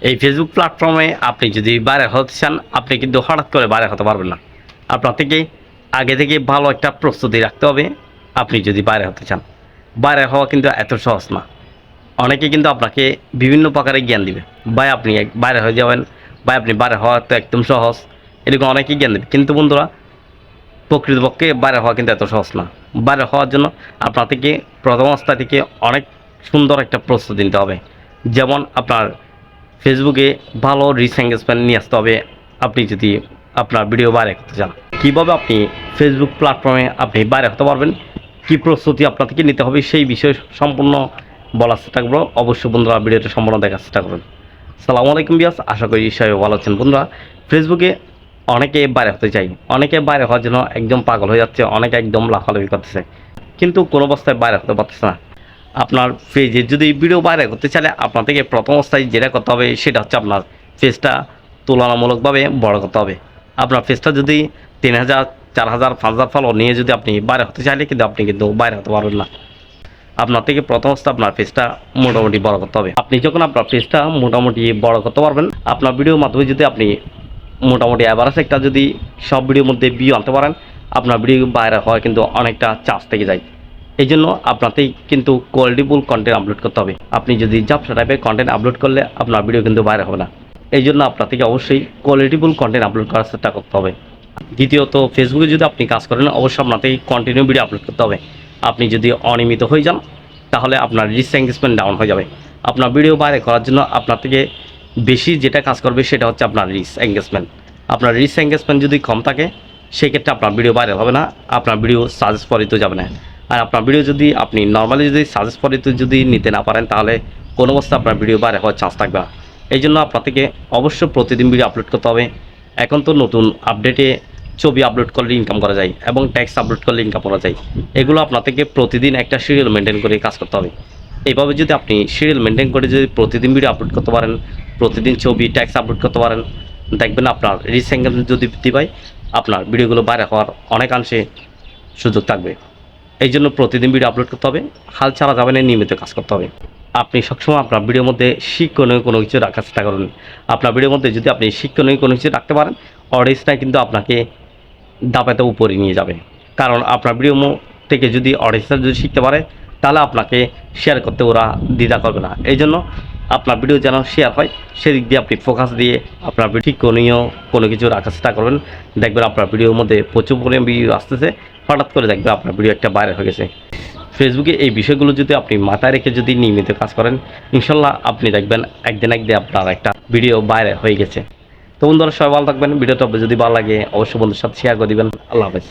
এই ফেসবুক প্ল্যাটফর্মে আপনি যদি বাইরে হতে চান, আপনি কিন্তু হঠাৎ করে বাইরে হতে পারবেন না। আপনার থেকে আগে থেকে ভালো একটা প্রস্তুতি রাখতে হবে, আপনি যদি বাইরে হতে চান। বাইরে হওয়া কিন্তু এত সহজ না। অনেকে কিন্তু আপনাকে বিভিন্ন প্রকারের জ্ঞান দিবে। ভাই, আপনি বাইরে হয়ে যাবেন, ভাই, আপনি বাইরে হওয়া তো একদম সহজ। এরকম অনেকেই জ্ঞান দেবে। কিন্তু বন্ধুরা, প্রকৃতপক্ষে বাইরে হওয়া কিন্তু এত সহজ না। বাইরে হওয়ার জন্য আপনার থেকে, প্রথম অবস্থা থেকে অনেক সুন্দর একটা প্রস্তুতি নিতে হবে। যেমন আপনার ফেসবুকে ভালো রিচ এঙ্গেজমেন্ট নিয়ে আসতে হবে। আপনি যদি আপনার ভিডিও বাইরে করতে চান, কীভাবে আপনি ফেসবুক প্ল্যাটফর্মে আপনি বাইরে হতে পারবেন, কি প্রস্তুতি আপনার থেকে নিতে হবে, সেই বিষয়ে সম্পূর্ণ বলার চেষ্টা করব। অবশ্যই বন্ধুরা ভিডিওটা সম্পূর্ণ দেখার চেষ্টা করবেন। সালামু আলাইকুম বিয়াস আশা করি সবাই ভালো আছেন। বন্ধুরা ফেসবুকে অনেকে বাইরে হতে চাই অনেকে বাইরে হওয়ার জন্য একদম পাগল হয়ে যাচ্ছে, অনেকে একদম লাফালাফি করতেছে, কিন্তু কোনো অবস্থায় বাইরে হতে পারতেছে না। আপনার পেজে যদি ভিডিও বাইরে করতে চাইলে আপনার থেকে প্রথম অবস্থায় যেটা করতে হবে, সেটা হচ্ছে আপনার পেজটা তুলনামূলকভাবে বড় করতে হবে। আপনার পেজটা যদি তিন হাজার, চার হাজার, পাঁচ হাজার ফলো নিয়ে যদি আপনি বাইরে হতে চাইলে কিন্তু আপনি কিন্তু বাইরে হতে পারবেন না। আপনার থেকে প্রথম অবস্থা আপনার পেজটা মোটামুটি বড় করতে হবে। আপনি যখন আপনার পেজটা মোটামুটি বড় করতে পারবেন, আপনার ভিডিওর মাধ্যমে যদি আপনি মোটামুটি অ্যাভারেজ একটা যদি সব ভিডিওর মধ্যে ভিউ আনতে পারেন, আপনার ভিডিও বাইরে হওয়ার কিন্তু অনেকটা চান্স থেকে যায়। এই জন্য আপনাতেই কিন্তু কোয়ালিটিফুল কন্টেন্ট আপলোড করতে হবে। আপনি যদি জাপসা টাইপের কন্টেন্ট আপলোড করলে আপনার ভিডিও কিন্তু বাইরে হবে না। এই জন্য আপনার থেকে অবশ্যই কোয়ালিটিফুল কন্টেন্ট আপলোড করার চেষ্টা করতে হবে। দ্বিতীয়ত ফেসবুকে যদি আপনি কাজ করেন, অবশ্যই আপনাকে কন্টিনিউ ভিডিও আপলোড করতে হবে। আপনি যদি অনিয়মিত হয়ে যান, তাহলে আপনার রিচ এঙ্গেজমেন্ট ডাউন হয়ে যাবে। আপনার ভিডিও বাইরে করার জন্য আপনার থেকে বেশি যেটা কাজ করবে, সেটা হচ্ছে আপনার রিচ এঙ্গেজমেন্ট আপনার রিচ এঙ্গেজমেন্ট যদি কম থাকে, সেক্ষেত্রে আপনার ভিডিও বাইরে হবে না, আপনার ভিডিও সাজেস্ট পরিত যাবে না। আর আপনার ভিডিও যদি আপনি নর্মালি যদি সাজেস্ট পরিত যদি নিতে না পারেন, তাহলে কোনো অবস্থা আপনার ভিডিও বাইরে হওয়ার চান্স থাকবে না। এই জন্য আপনার থেকে অবশ্যই প্রতিদিন ভিডিও আপলোড করতে হবে। এখন তো নতুন আপডেটে ছবি আপলোড করলে ইনকাম করা যায় এবং ট্যাক্স আপলোড করলে ইনকাম করা যায়। এগুলো আপনার থেকে প্রতিদিন একটা সিরিয়াল মেনটেন করে কাজ করতে হবে। এইভাবে যদি আপনি সিরিয়াল মেনটেন করে যদি প্রতিদিন ভিডিও আপলোড করতে পারেন, প্রতিদিন ছবি ট্যাক্স আপলোড করতে পারেন, দেখবেন আপনার রিচ যদি বৃদ্ধি পায়, আপনার ভিডিওগুলো বাইরে হওয়ার অনেকাংশে সুযোগ থাকবে। এই জন্য প্রতিদিন ভিডিও আপলোড করতে হবে। হাল ছাড়া যাবে না, নিয়মিত কাজ করতে হবে। আপনি সবসময় আপনার ভিডিওর মধ্যে শিক্ষণীয় কোনো কিছু রাখার চেষ্টা করুন। আপনার ভিডিওর মধ্যে যদি আপনি শিক্ষণীয় কোনো কিছু রাখতে পারেন অডিয়েন্সটা কিন্তু আপনাকে দাপাতে উপরে নিয়ে যাবে। কারণ আপনার ভিডিও থেকে যদি অডিয়েন্সরা যদি শিখতে পারে, তাহলে আপনাকে শেয়ার করতে ওরা দ্বিধা করবে না। এই জন্য আপনার ভিডিও যেন শেয়ার হয়, সেদিক দিয়ে আপনি ফোকাস দিয়ে আপনার শিক্ষণীয় কোনো কিছু রাখার চেষ্টা করবেন। দেখবেন আপনার ভিডিওর মধ্যে প্রচুর পরিমাণ ভিডিও আসতেছে। হঠাৎ করে দেখবেন আপনার ভিডিও একটা বাইরে হয়ে গেছে। ফেসবুকে এই বিষয়গুলো যদি আপনি মাথায় রেখে যদি নিয়মিত কাজ করেন, ইনশাল্লাহ আপনি দেখবেন একদিন একদিন আপনার একটা ভিডিও বাইরে হয়ে গেছে। তো বন্ধুরা, সবাই ভালো থাকবেন। ভিডিওটা যদি ভালো লাগে, অবশ্যই বন্ধুর সাথে শেয়ার করে দিবেন। আল্লাহ হাফেজ।